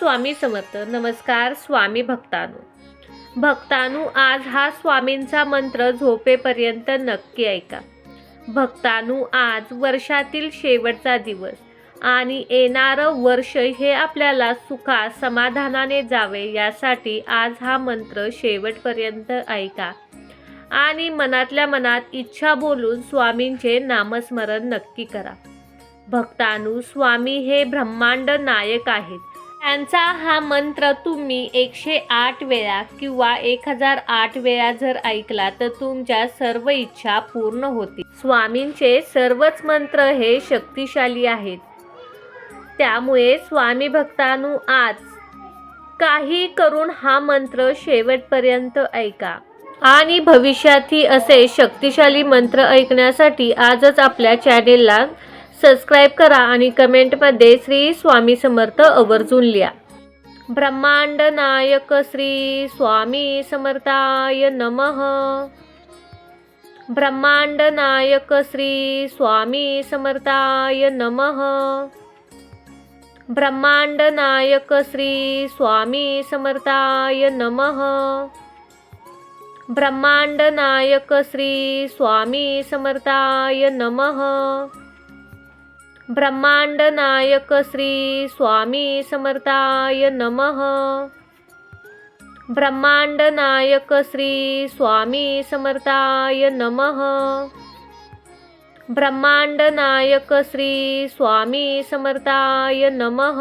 स्वामी समर्थ. नमस्कार स्वामी भक्तानु. भक्तानू आज हा स्वामींचा मंत्र झोपेपर्यंत नक्की ऐका. भक्तानू आज वर्षातील शेवटचा दिवस आणि येणारं वर्ष हे आपल्याला सुखा समाधानाने जावे यासाठी आज हा मंत्र शेवटपर्यंत ऐका. आणि मनातल्या मनात इच्छा बोलून स्वामींचे नामस्मरण नक्की करा. भक्तानु स्वामी हे ब्रह्मांड नायक आहेत. त्यांचा हा मंत्र तुम्ही एकशे आठ वेळा किंवा एक हजार आठ वेळा जर ऐकला तर तुमच्या सर्व इच्छा पूर्ण होतील. स्वामींचे सर्वच मंत्र हे शक्तिशाली आहेत. त्यामुळे स्वामी भक्तानु आज काही करून हा मंत्र शेवटपर्यंत ऐका. आणि भविष्यातही असे शक्तिशाली मंत्र ऐकण्यासाठी आजच आपल्या चॅनेलला सबस्क्राईब करा आणि कमेंटमध्ये श्री स्वामी समर्थ आवर्जून लिहा. ब्रह्मांड नायक श्री स्वामी समर्थाय नमः. ब्रह्मांड नायक श्री स्वामी समर्थाय नमः. ब्रह्मांड नायक श्री स्वामी समर्थाय नमः. ब्रह्मांड नायक श्री स्वामी समर्थाय नमः. ब्रह्मांड नायक श्री स्वामी समर्थाय नमः। ब्रह्मांड नायक श्री स्वामी समर्थाय नमः। ब्रह्मांड नायक श्री स्वामी समर्थाय नमः।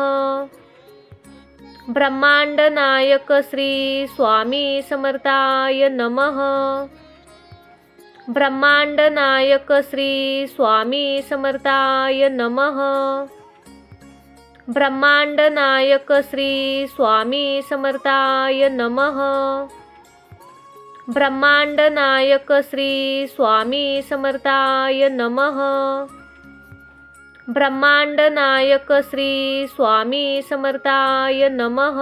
ब्रह्मांड नायक श्री स्वामी समर्थाय नमः। ब्रह्मांड नायक श्री स्वामी समर्थाय नमः। ब्रह्मांड नायक श्री स्वामी समर्थाय नमः। ब्रह्मांड नायक श्री स्वामी समर्थाय नमः। ब्रह्मांड नायक श्री स्वामी समर्थाय नमः।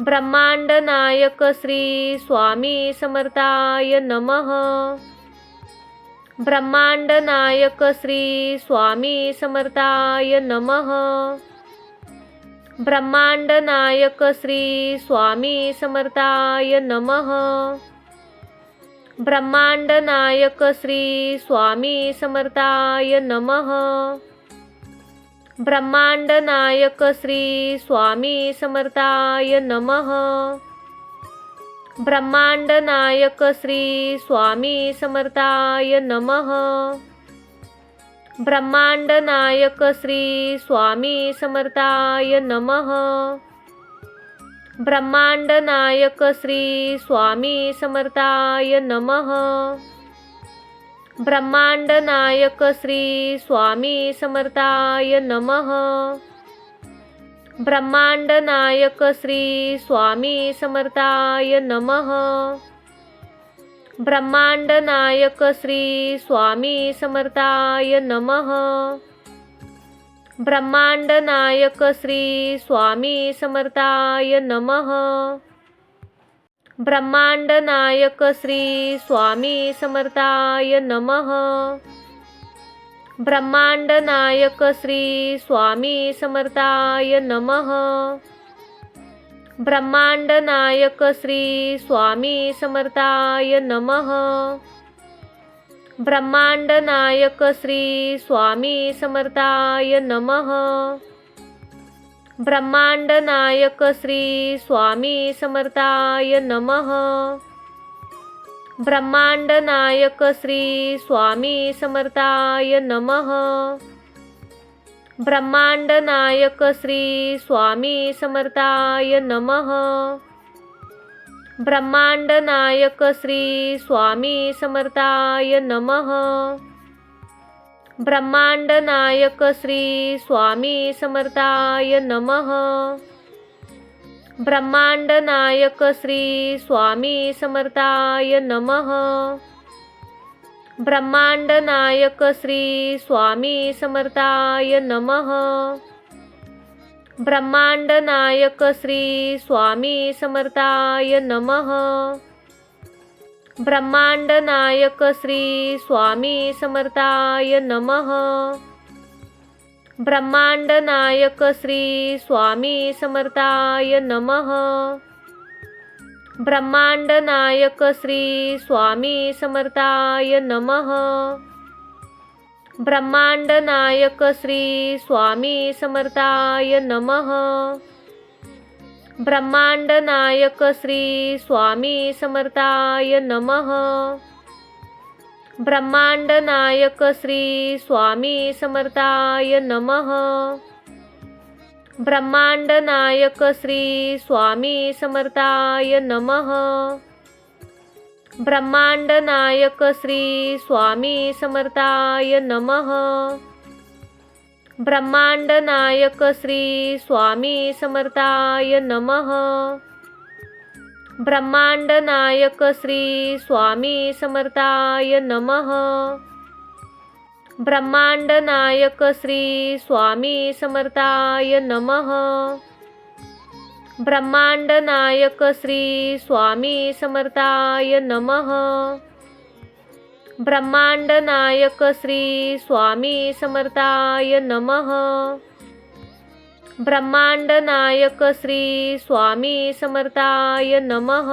ब्रह्मांड नायक श्री स्वामी समर्थाय नमः। ब्रह्मांड नायक श्री स्वामी समर्थाय नमः। ब्रह्मांड नायक श्री स्वामी समर्थाय नमः। ब्रह्मांड नायक श्री स्वामी समर्थाय नमः। ब्रह्मांड नायक श्री स्वामी समर्थाय नमः। ब्रह्मांड नायक श्री स्वामी समर्थाय नमः। ब्रह्मांड नायक श्री स्वामी समर्थाय नमः। ब्रह्मांड नायक श्री स्वामी समर्थाय नमः। ब्रह्मांड नायक श्री स्वामी समर्थाय नमः. ब्रह्मांड नायक श्री स्वामी समर्थाय नमः. ब्रह्मांड नायक श्री स्वामी समर्थाय नमः. ब्रह्मांड नायक श्री स्वामी समर्थाय नमः. ब्रह्मांड नायक श्री स्वामी समर्थाय नमः। ब्रह्मांड नायक श्री स्वामी समर्थाय नमः। ब्रह्मांड नायक श्री स्वामी समर्थाय नमः। ब्रह्मांड नायक श्री स्वामी समर्थाय नमः। ब्रह्मांड नायक श्री स्वामी समर्थाय नमः। ब्रह्मांड नायक श्री स्वामी समर्थाय नमः। ब्रह्मांड नायक श्री स्वामी समर्थाय नमः। ब्रह्मांड नायक श्री स्वामी समर्थाय नमः। ब्रह्मांड नायक श्री स्वामी समर्थाय नमः। ब्रह्मांड नायक श्री स्वामी समर्थाय नमः। ब्रह्मांड नायक श्री स्वामी समर्थाय नमः। ब्रह्मांड नायक श्री स्वामी समर्थाय नमः। ब्रह्मांड नायक श्री स्वामी समर्थाय नमः। ब्रह्मांड नायक श्री स्वामी समर्थाय नमः। ब्रह्मांड नायक श्री स्वामी समर्थाय नमः। ब्रह्मांड नायक श्री स्वामी समर्थाय नमः। ब्रह्मांड नायक श्री स्वामी समर्थाय नमः. ब्रह्मांड नायक श्री स्वामी समर्थाय नमः. ब्रह्मांड नायक श्री स्वामी समर्थाय नमः. ब्रह्मांड नायक श्री स्वामी समर्थाय नमः. ब्रह्मांड नायक श्री स्वामी समर्थाय नमः। ब्रह्मांड नायक श्री स्वामी समर्थाय नमः। ब्रह्मांड नायक श्री स्वामी समर्थाय नमः। ब्रह्मांड नायक श्री स्वामी समर्थाय नमः। ब्रह्मांड नायक श्री स्वामी समर्थाय नमः. ब्रह्मांड नायक श्री स्वामी समर्थाय नमः.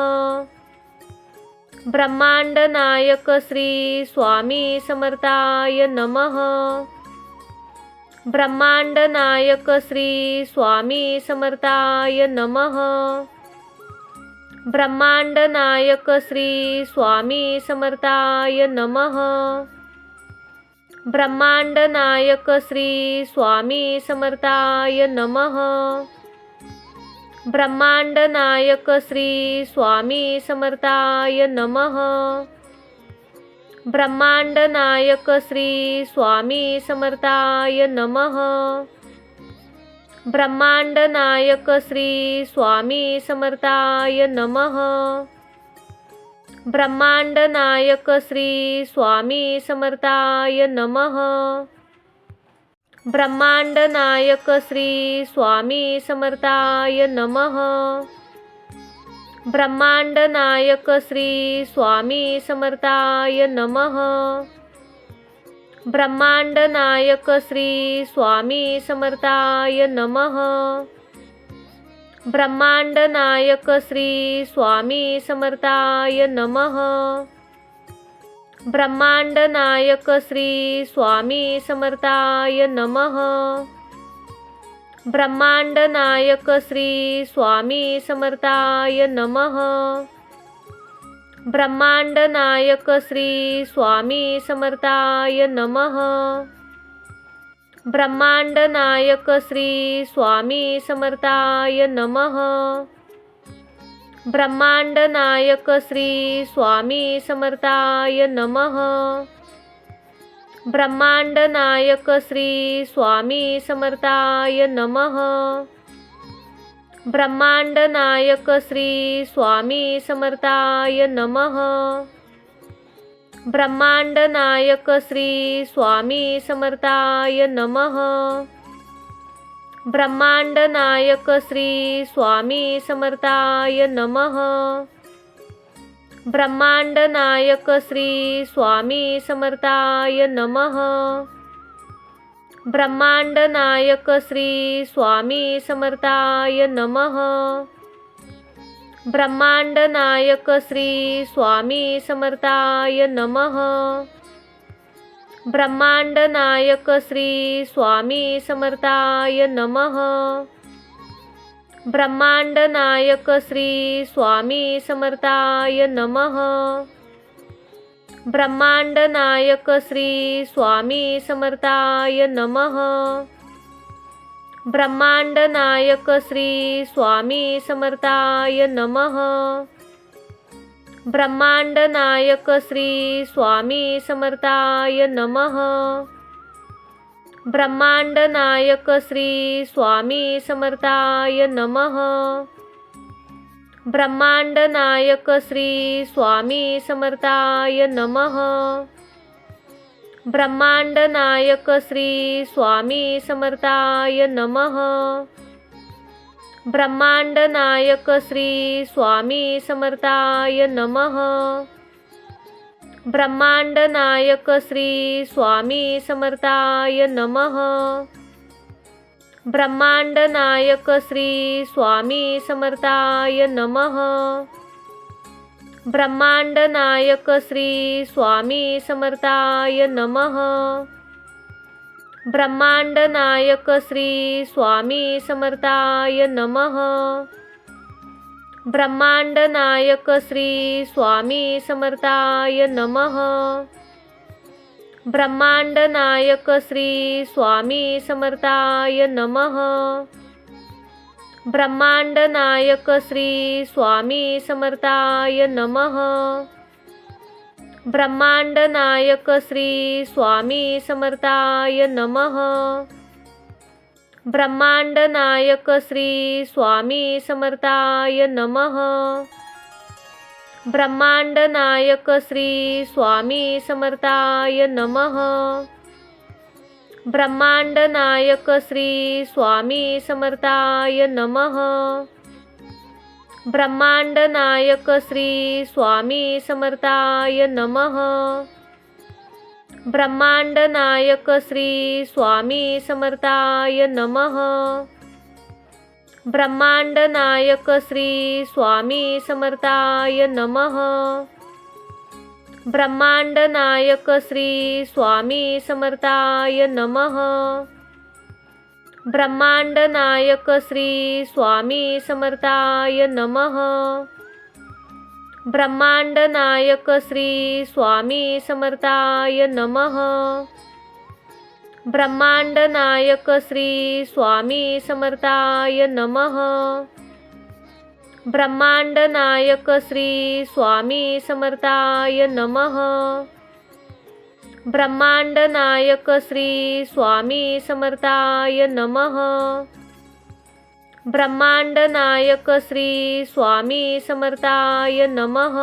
ब्रह्मांड नायक श्री स्वामी समर्थाय नमः. ब्रह्मांड नायक श्री स्वामी समर्थाय नमः. ब्रह्मांड नायक श्री स्वामी समर्थाय नमः। ब्रह्मांड नायक श्री स्वामी समर्थाय नमः। ब्रह्मांड नायक श्री स्वामी समर्थाय नमः। ब्रह्मांड नायक श्री स्वामी समर्थाय नमः। ब्रह्मांड नायक श्री स्वामी समर्थाय नमः. ब्रह्मांड नायक श्री स्वामी समर्थाय नमः. ब्रह्मांड नायक श्री स्वामी समर्थाय नमः. ब्रह्मांड नायक श्री स्वामी समर्थाय नमः. ब्रह्मांड नायक श्री स्वामी समर्थाय नमः. ब्रह्मांड नायक श्री स्वामी समर्थाय नमः. ब्रह्मांड नायक श्री स्वामी समर्थाय नमः. ब्रह्मांड नायक श्री स्वामी समर्थाय नमः. ब्रह्मांड नायक श्री स्वामी समर्थाय नमः। ब्रह्मांड नायक श्री स्वामी समर्थाय नमः। ब्रह्मांड नायक श्री स्वामी समर्थाय नमः। ब्रह्मांड नायक श्री स्वामी समर्थाय नमः। ब्रह्मांड नायक श्री स्वामी समर्थाय नमः। ब्रह्मांड नायक श्री स्वामी समर्थाय नमः। ब्रह्मांड नायक श्री स्वामी समर्थाय नमः। ब्रह्मांड नायक श्री स्वामी समर्थाय नमः। ब्रह्मांड नायक श्री स्वामी समर्थाय नमः। ब्रह्मांड नायक श्री स्वामी समर्थाय नमः। ब्रह्मांड नायक श्री स्वामी समर्थाय नमः। ब्रह्मांड नायक श्री स्वामी समर्थाय नमः। ब्रह्मांड नायक श्री स्वामी समर्थाय नमः। ब्रह्मांड नायक श्री स्वामी समर्थाय नमः। ब्रह्मांड नायक श्री स्वामी समर्थाय नमः। ब्रह्मांड नायक श्री स्वामी समर्थाय नमः। ब्रह्मांड नायक श्री स्वामी समर्थाय नमः। ब्रह्मांड नायक श्री स्वामी समर्थाय नमः। ब्रह्मांड नायक श्री स्वामी समर्थाय नमः। ब्रह्मांड नायक श्री स्वामी समर्थाय नमः। ब्रह्मांड नायक श्री स्वामी समर्थाय नमः। ब्रह्मांड नायक श्री स्वामी समर्थाय नमः। ब्रह्मांड नायक श्री स्वामी समर्थाय नमः। ब्रह्मांड नायक श्री स्वामी समर्थाय नमः। ब्रह्मांड नायक श्री स्वामी समर्थाय नमः। ब्रह्मांड नायक श्री स्वामी समर्थाय नमः। ब्रह्मांड नायक श्री स्वामी समर्थाय नमः। ब्रह्मांड नायक श्री स्वामी समर्थाय नमः। ब्रह्मांड नायक श्री स्वामी समर्थाय नमः। ब्रह्मांड नायक श्री स्वामी समर्थाय नमः। ब्रह्मांड नायक श्री स्वामी समर्थाय नमः। ब्रह्मांड नायक श्री स्वामी समर्थाय नमः। ब्रह्मांड नायक श्री स्वामी समर्थाय नमः। ब्रह्मांड नायक श्री स्वामी समर्थाय नमः। ब्रह्मांड नायक श्री स्वामी समर्थाय नमः। ब्रह्मांड नायक श्री स्वामी समर्थाय नमः। ब्रह्मांड नायक श्री स्वामी समर्थाय नमः। ब्रह्मांड नायक श्री स्वामी समर्थाय नमः। ब्रह्मांड नायक श्री स्वामी समर्थाय नमः। ब्रह्मांड नायक श्री स्वामी समर्थाय नमः।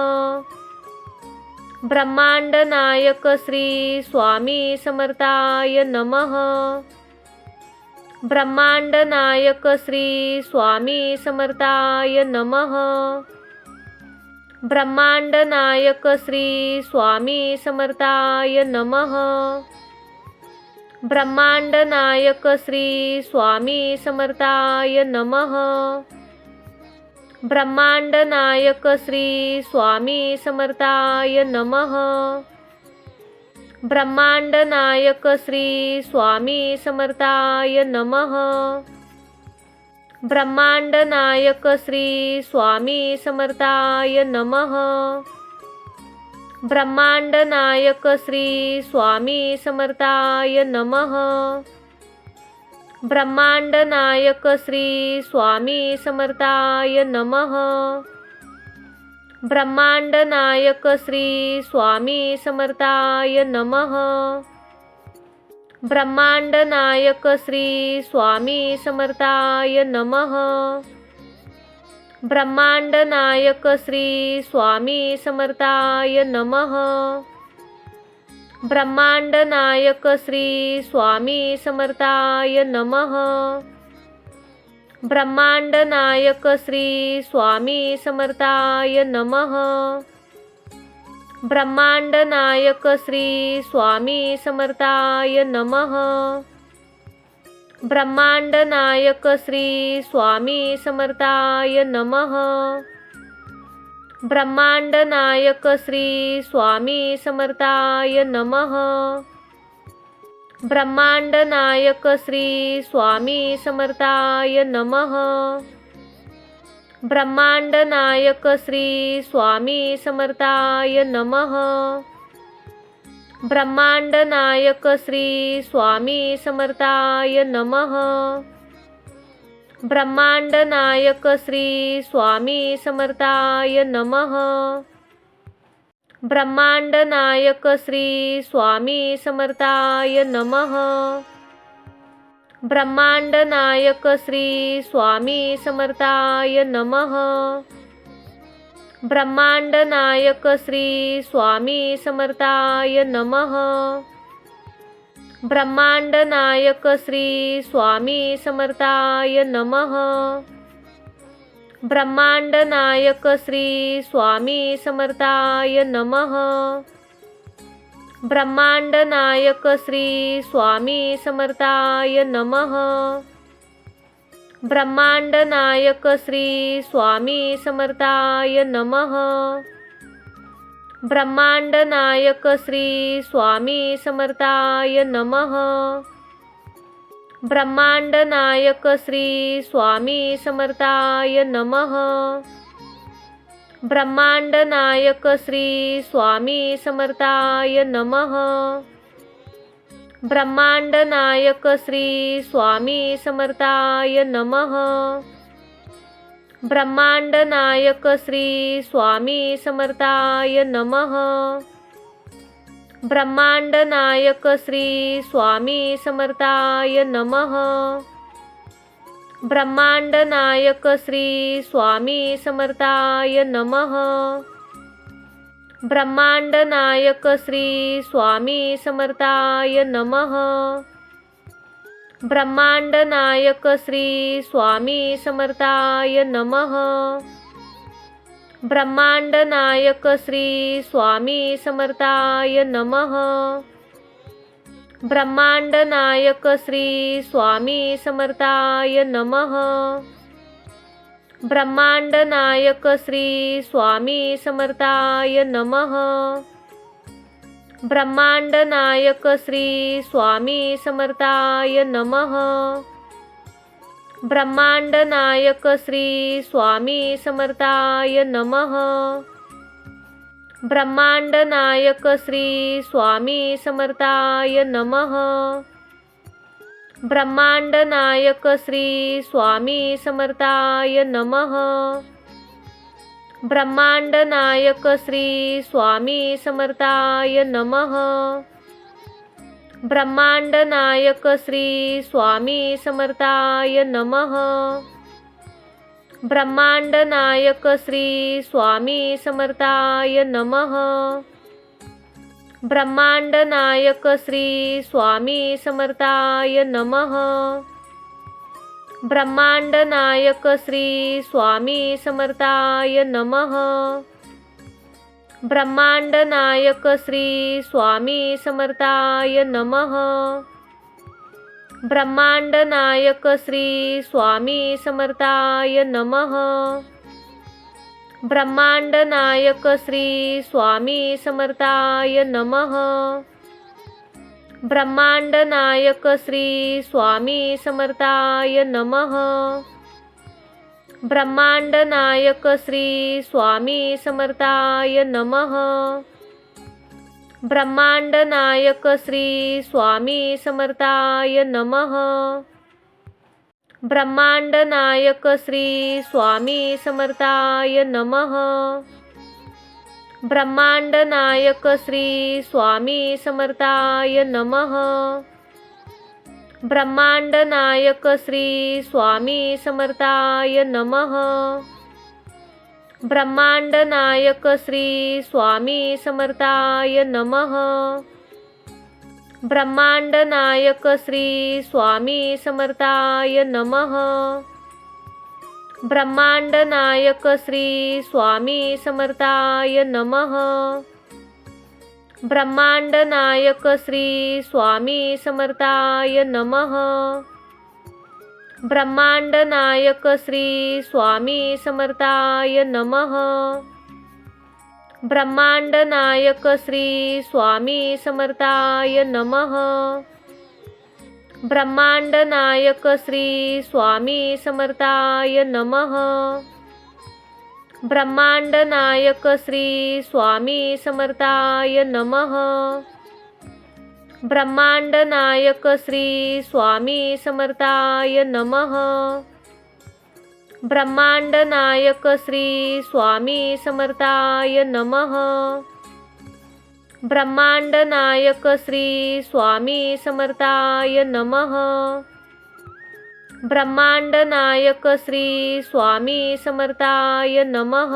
ब्रह्मांड नायक श्री स्वामी समर्थाय नमः। ब्रह्मांड नायक श्री स्वामी समर्थाय नमः। ब्रह्मांड नायक श्री स्वामी समर्थाय नमः। ब्रह्मांड नायक श्री स्वामी समर्थाय नमः। ब्रह्मांड नायक श्री स्वामी समर्थाय नमः। ब्रह्मांड नायक श्री स्वामी समर्थाय नमः। ब्रह्मांड नायक श्री स्वामी समर्थाय नमः। ब्रह्मांड नायक श्री स्वामी समर्थाय नमः। ब्रह्मांड नायक श्री स्वामी समर्थाय नमः। ब्रह्मांड नायक श्री स्वामी समर्थाय नमः। ब्रह्मांड नायक श्री स्वामी समर्थाय नमः। ब्रह्मांड नायक श्री स्वामी समर्थाय नमः। ब्रह्मांड नायक श्री स्वामी समर्थाय नमः। ब्रह्मांड नायक श्री स्वामी समर्थाय नमः। ब्रह्मांड नायक श्री स्वामी समर्थाय नमः। ब्रह्मांड नायक श्री स्वामी समर्थाय नमः। ब्रह्मांड नायक श्री स्वामी समर्थाय नमः। ब्रह्मांड नायक श्री स्वामी समर्थाय नमः। ब्रह्मांड नायक श्री स्वामी समर्थाय नमः। ब्रह्मांड नायक श्री स्वामी समर्थाय नमः। ब्रह्मांड नायक श्री स्वामी समर्थाय नमः। ब्रह्मांड नायक श्री स्वामी समर्थाय नमः। ब्रह्मांड नायक श्री स्वामी समर्थाय नमः। ब्रह्मांड नायक श्री स्वामी समर्थाय नमः। ब्रह्मांड नायक श्री स्वामी समर्थाय नमः। ब्रह्मांड नायक श्री स्वामी समर्थाय नमः। ब्रह्मांड नायक श्री स्वामी समर्थाय नमः। ब्रह्मांड नायक श्री स्वामी समर्थाय नमः। ब्रह्मांड नायक श्री स्वामी समर्थाय नमः। ब्रह्मांड नायक श्री स्वामी समर्थाय नमः। ब्रह्मांड नायक श्री स्वामी समर्थाय नमः। ब्रह्मांड नायक श्री स्वामी समर्थाय नमः। ब्रह्मांड नायक श्री स्वामी समर्थाय नमः। ब्रह्मांड नायक श्री स्वामी समर्थाय नमः। ब्रह्मांड नायक श्री स्वामी समर्थाय नमः। ब्रह्मांड नायक श्री स्वामी समर्थाय नमः। ब्रह्मांड नायक श्री स्वामी समर्थाय नमः। ब्रह्मांड नायक श्री स्वामी समर्थाय नमः। ब्रह्मांड नायक श्री स्वामी समर्थाय नमः। ब्रह्मांड नायक श्री स्वामी समर्थाय नमः। ब्रह्मांड नायक श्री स्वामी समर्थाय नमः। ब्रह्मांड नायक श्री स्वामी समर्थाय नमः। ब्रह्मांड नायक श्री स्वामी समर्थाय नमः। ब्रह्मांड नायक श्री स्वामी समर्थाय नमः। ब्रह्मांड नायक श्री स्वामी समर्थाय नमः। ब्रह्मांड नायक श्री स्वामी समर्थाय नमः। ब्रह्मांड नायक श्री स्वामी समर्थाय नमः। ब्रह्मांड नायक श्री स्वामी समर्थाय नमः। ब्रह्मांड नायक श्री स्वामी समर्थाय नमः। ब्रह्मांड नायक श्री स्वामी समर्थाय नमः। ब्रह्मांड नायक श्री स्वामी समर्थाय नमः। ब्रह्मांड नायक श्री स्वामी समर्थाय नमः। ब्रह्मांड नायक श्री स्वामी समर्थाय नमः। ब्रह्मांड नायक श्री स्वामी समर्थाय नमः। ब्रह्मांड नायक श्री स्वामी समर्थाय नमः। ब्रह्मांड नायक श्री स्वामी समर्थाय नमः। ब्रह्मांड नायक श्री स्वामी समर्थाय नमः। ब्रह्मांड नायक श्री स्वामी समर्थाय नमः। ब्रह्मांड नायक श्री स्वामी समर्थाय नमः। ब्रह्मांड नायक श्री स्वामी समर्थाय नमः। ब्रह्मांड नायक श्री स्वामी समर्थाय नमः। ब्रह्मांड नायक श्री स्वामी समर्थाय नमः। ब्रह्मांड नायक श्री स्वामी समर्थाय नमः। ब्रह्मांड नायक श्री स्वामी समर्थाय नमः। ब्रह्मांड नायक श्री स्वामी समर्थाय नमः। ब्रह्मांड नायक श्री स्वामी समर्थाय नमः। ब्रह्मांड नायक श्री स्वामी समर्थाय नमः। ब्रह्मांड नायक श्री स्वामी समर्थाय नमः। ब्रह्मांड नायक श्री स्वामी समर्थाय नमः। ब्रह्मांड नायक श्री स्वामी समर्थाय नमः।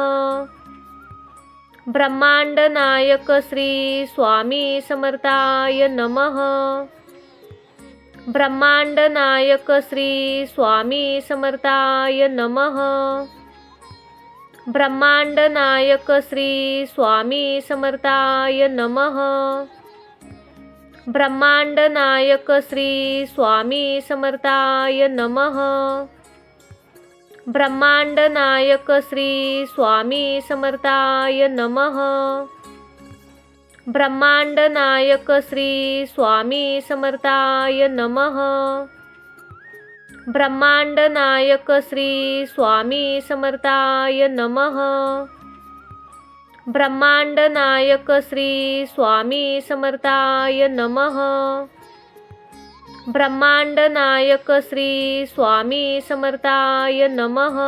ब्रह्मांड नायक श्री स्वामी समर्थाय नमः। ब्रह्मांड नायक श्री स्वामी समर्थाय नमः। ब्रह्मांड नायक श्री स्वामी समर्थाय नमः। ब्रह्मांड नायक श्री स्वामी समर्थाय नमः। ब्रह्मांड नायक श्री स्वामी समर्थाय नमः। ब्रह्मांड नायक श्री स्वामी समर्थाय नमः। ब्रह्मांड नायक श्री स्वामी समर्थाय नमः। ब्रह्मांड नायक श्री स्वामी समर्थाय नमः। ब्रह्मांड नायक श्री स्वामी समर्थाय नमः।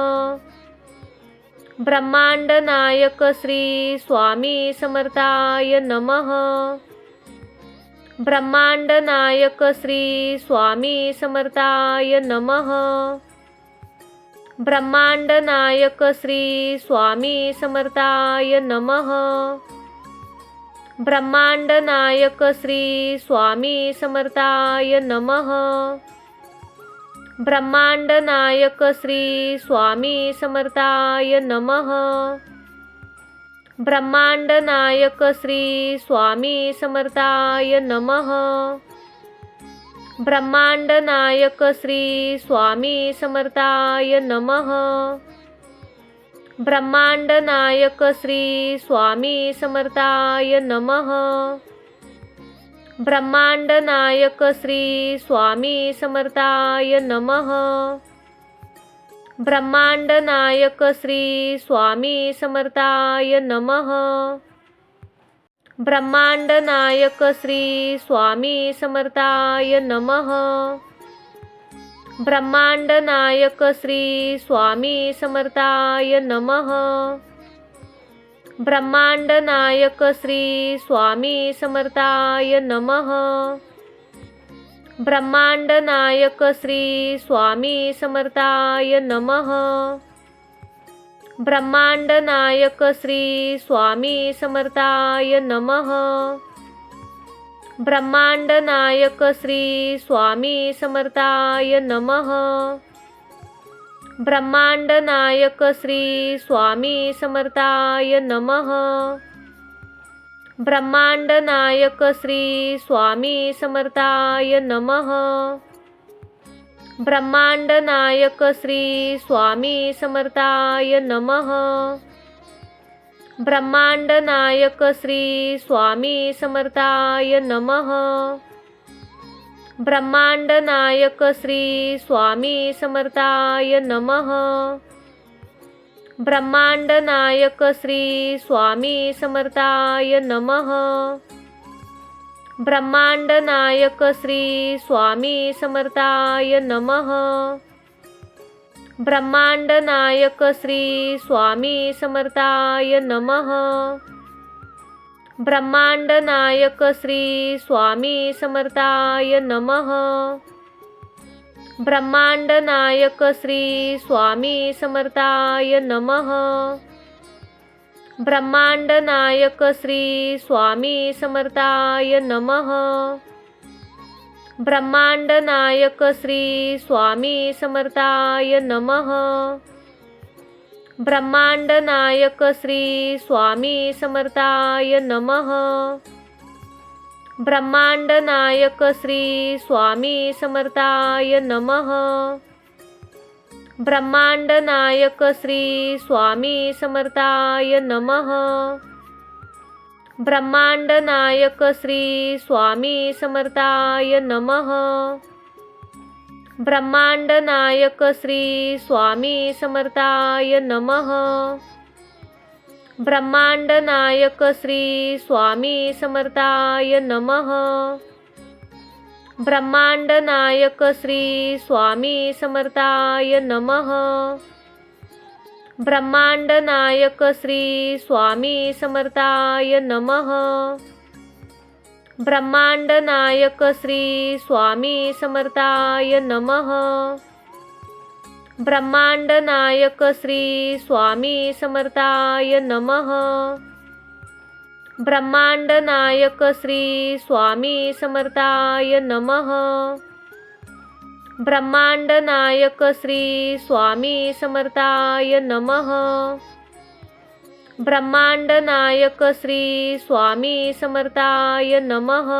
ब्रह्मांड नायक श्री स्वामी समर्थाय नमः। ब्रह्मांड नायक श्री स्वामी समर्थाय नमः। ब्रह्मांड नायक श्री स्वामी समर्थाय नमः। ब्रह्मांड नायक श्री स्वामी समर्थाय नमः। ब्रह्मांड नायक श्री स्वामी समर्थाय नमः। ब्रह्मांड नायक श्री स्वामी समर्थाय नमः. ब्रह्मांड नायक श्री स्वामी समर्थाय नमः. ब्रह्मांड नायक श्री स्वामी समर्थाय नमः. ब्रह्मांड नायक श्री स्वामी समर्थाय नमः. ब्रह्मांड नायक श्री स्वामी समर्थाय नमः। ब्रह्मांड नायक श्री स्वामी समर्थाय नमः। ब्रह्मांड नायक श्री स्वामी समर्थाय नमः। ब्रह्मांड नायक श्री स्वामी समर्थाय नमः। ब्रह्मांड नायक श्री स्वामी समर्थाय नमः। ब्रह्मांड नायक श्री स्वामी समर्थाय नमः। ब्रह्मांड नायक श्री स्वामी समर्थाय नमः। ब्रह्मांड नायक श्री स्वामी समर्थाय नमः। ब्रह्मांड नायक श्री स्वामी समर्थाय नमः। ब्रह्मांड नायक श्री स्वामी समर्थाय नमः। ब्रह्मांड नायक श्री स्वामी समर्थाय नमः। ब्रह्मांड नायक श्री स्वामी समर्थाय नमः। ब्रह्मांड नायक श्री स्वामी समर्थाय नमः। ब्रह्मांड नायक श्री स्वामी समर्थाय नमः। ब्रह्मांड नायक श्री स्वामी समर्थाय नमः। ब्रह्मांड नायक श्री स्वामी समर्थाय नमः। ब्रह्मांड नायक श्री स्वामी समर्थाय नमः। ब्रह्मांड नायक श्री स्वामी समर्थाय नमः। ब्रह्मांड नायक श्री स्वामी समर्थाय नमः। ब्रह्मांड नायक श्री स्वामी समर्थाय नमः। ब्रह्मांड नायक श्री स्वामी समर्थाय नमः। ब्रह्मांड नायक श्री स्वामी समर्थाय नमः। ब्रह्मांड नायक श्री स्वामी समर्थाय नमः। ब्रह्मांड नायक श्री स्वामी समर्थाय नमः। ब्रह्मांड नायक श्री स्वामी समर्थाय नमः। ब्रह्मांड नायक श्री स्वामी समर्थाय नमः। ब्रह्मांड नायक श्री स्वामी समर्थाय नमः। ब्रह्मांड नायक श्री स्वामी समर्थाय नमः। ब्रह्मांड नायक श्री स्वामी समर्थाय नमः। ब्रह्मांड नायक श्री स्वामी समर्थाय नमः। ब्रह्मांड नायक श्री स्वामी समर्थाय नमः। ब्रह्मांड नायक श्री स्वामी समर्थाय नमः।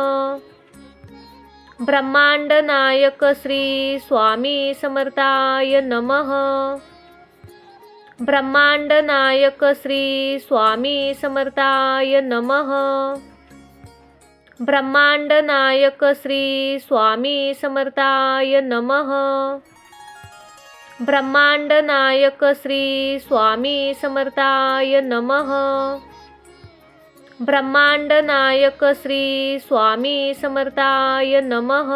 ब्रह्मांड नायक श्री स्वामी समर्थाय नमः। ब्रह्मांड नायक श्री स्वामी समर्थाय नमः। ब्रह्मांड नायक श्री स्वामी समर्थाय नमः। ब्रह्मांड नायक श्री स्वामी समर्थाय नमः। ब्रह्मांड नायक श्री स्वामी समर्थाय नमः।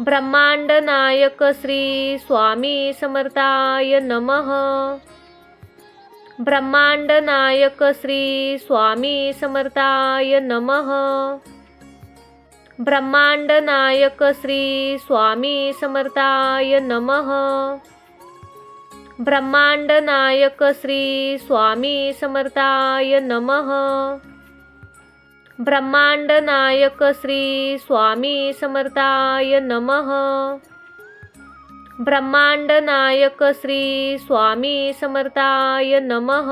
ब्रह्मांड नायक श्री स्वामी समर्थाय नमः। ब्रह्मांड नायक श्री स्वामी समर्थाय नमः। ब्रह्मांड नायक श्री स्वामी समर्थाय नमः। ब्रह्मांड नायक श्री स्वामी समर्थाय नमः। ब्रह्मांड नायक श्री स्वामी समर्थाय नमः। ब्रह्मांड नायक श्री स्वामी समर्थाय नमः।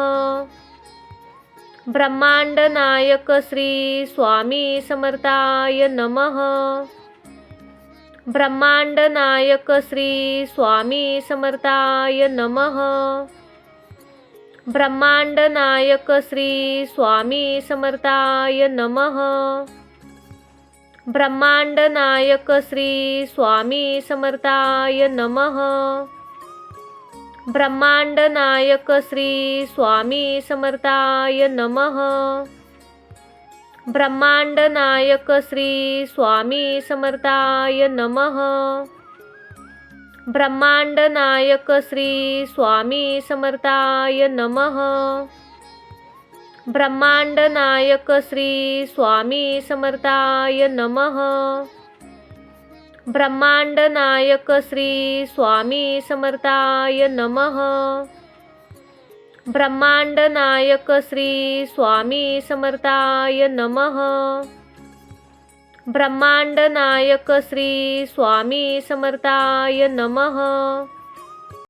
ब्रह्मांड नायक श्री स्वामी समर्थाय नमः। ब्रह्मांड नायक श्री स्वामी समर्थाय नमः। ब्रह्मांड नायक श्री स्वामी समर्थाय नमः। ब्रह्मांड नायक श्री स्वामी समर्थाय नमः। ब्रह्मांड नायक श्री स्वामी समर्थाय नमः। ब्रह्मांड नायक श्री स्वामी समर्थाय नमः। ब्रह्मांड नायक श्री स्वामी समर्थाय नमः। ब्रह्मांड नायक श्री स्वामी समर्थाय नमः। ब्रह्मांड नायक श्री स्वामी समर्थाय नमः। ब्रह्मांड नायक श्री स्वामी समर्थाय नमः। ब्रह्मांड नायक श्री स्वामी समर्थाय नमः।